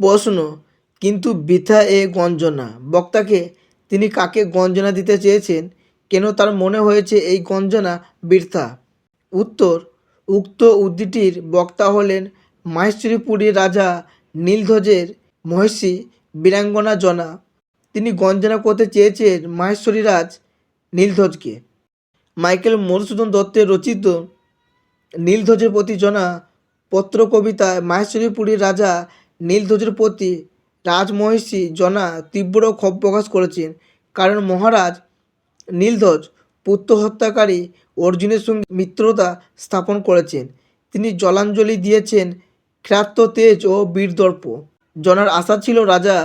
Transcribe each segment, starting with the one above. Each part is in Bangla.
প্রশ্ন কিন্তু বৃথা এ গঞ্জনা। বক্তাকে, তিনি কাকে গঞ্জনা দিতে চেয়েছেন? কেন তার মনে হয়েছে এই গঞ্জনা বৃথা? উত্তর, উক্ত উদ্ধৃতির বক্তা হলেন মাহেশ্বরীপুরীর রাজা নীলধ্বজের মহিষী বীরাঙ্গনা জনা তিনি গঞ্জনা করতে চেয়েছেন মাহেশ্বরীরাজ নীলধ্বজকে। মাইকেল মধুসূদন দত্তের রচিত নীলধ্বজের প্রতি জনা পত্র কবিতায় মাহেশ্বরীপুরীর রাজা নীলধ্বজের প্রতি রাজমহিষী জনা তীব্র ক্ষোভ প্রকাশ করেছেন, কারণ মহারাজ নীলধ্বজ পুত্র হত্যাকারী অর্জুনের সঙ্গে মিত্রতা স্থাপন করেছেন। তিনি জলাঞ্জলি দিয়েছেন ক্ষাত্র তেজ ও বীরদর্প। জনার আশা ছিল রাজা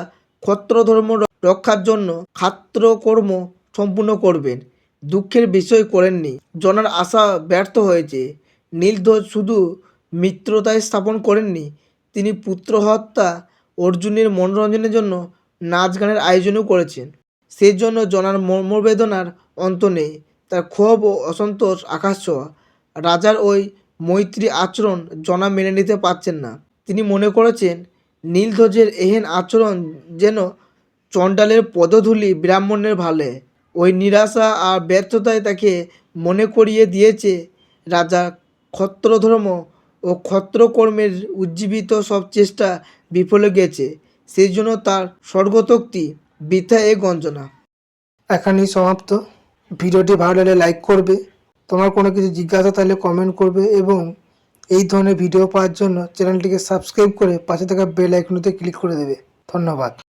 ক্ষত্র ধর্ম রক্ষার জন্য ক্ষাত্রকর্ম সম্পূর্ণ করবেন। দুঃখের বিষয় করেননি। জনার আশা ব্যর্থ হয়েছে। নীলধ্বজ শুধু মিত্রতায় স্থাপন করেননি তিনি পুত্র হত্যা অর্জুনের মনোরঞ্জনের জন্য নাচ গানের আয়োজনও করেছেন। সেই জন্য জনার মর্মবেদনার অন্ত নেই। তার ক্ষোভ ও অসন্তোষ আকাশ ছোঁয়া। রাজার ওই মৈত্রী আচরণ জনা মেনে নিতে পারছেন না। তিনি মনে করেছেন, নীলধ্বজের এহেন আচরণ যেন চণ্ডালের পদধূলি ব্রাহ্মণের ভালে। ওই নিরাশা আর ব্যর্থতায় তাকে মনে করিয়ে দিয়েছে রাজা ক্ষত্রধর্ম ও ক্ষত্রকর্মের উজ্জীবিত সব চেষ্টা বিফলে গেছে। সেই জন্য তার স্বর্গতোক্তি বৃথা এ গঞ্জনা। এখানেই সমাপ্ত। ভিডিওটি ভালো লাগলে লাইক করবে। তোমার কোনো কিছু জিজ্ঞাসা থাকলে কমেন্ট করবে এবং এই ধরনের ভিডিও পাওয়ার জন্য চ্যানেলটিকে সাবস্ক্রাইব করে পাশে থাকা বেল আইকনটিতে ক্লিক করে দেবে। ধন্যবাদ।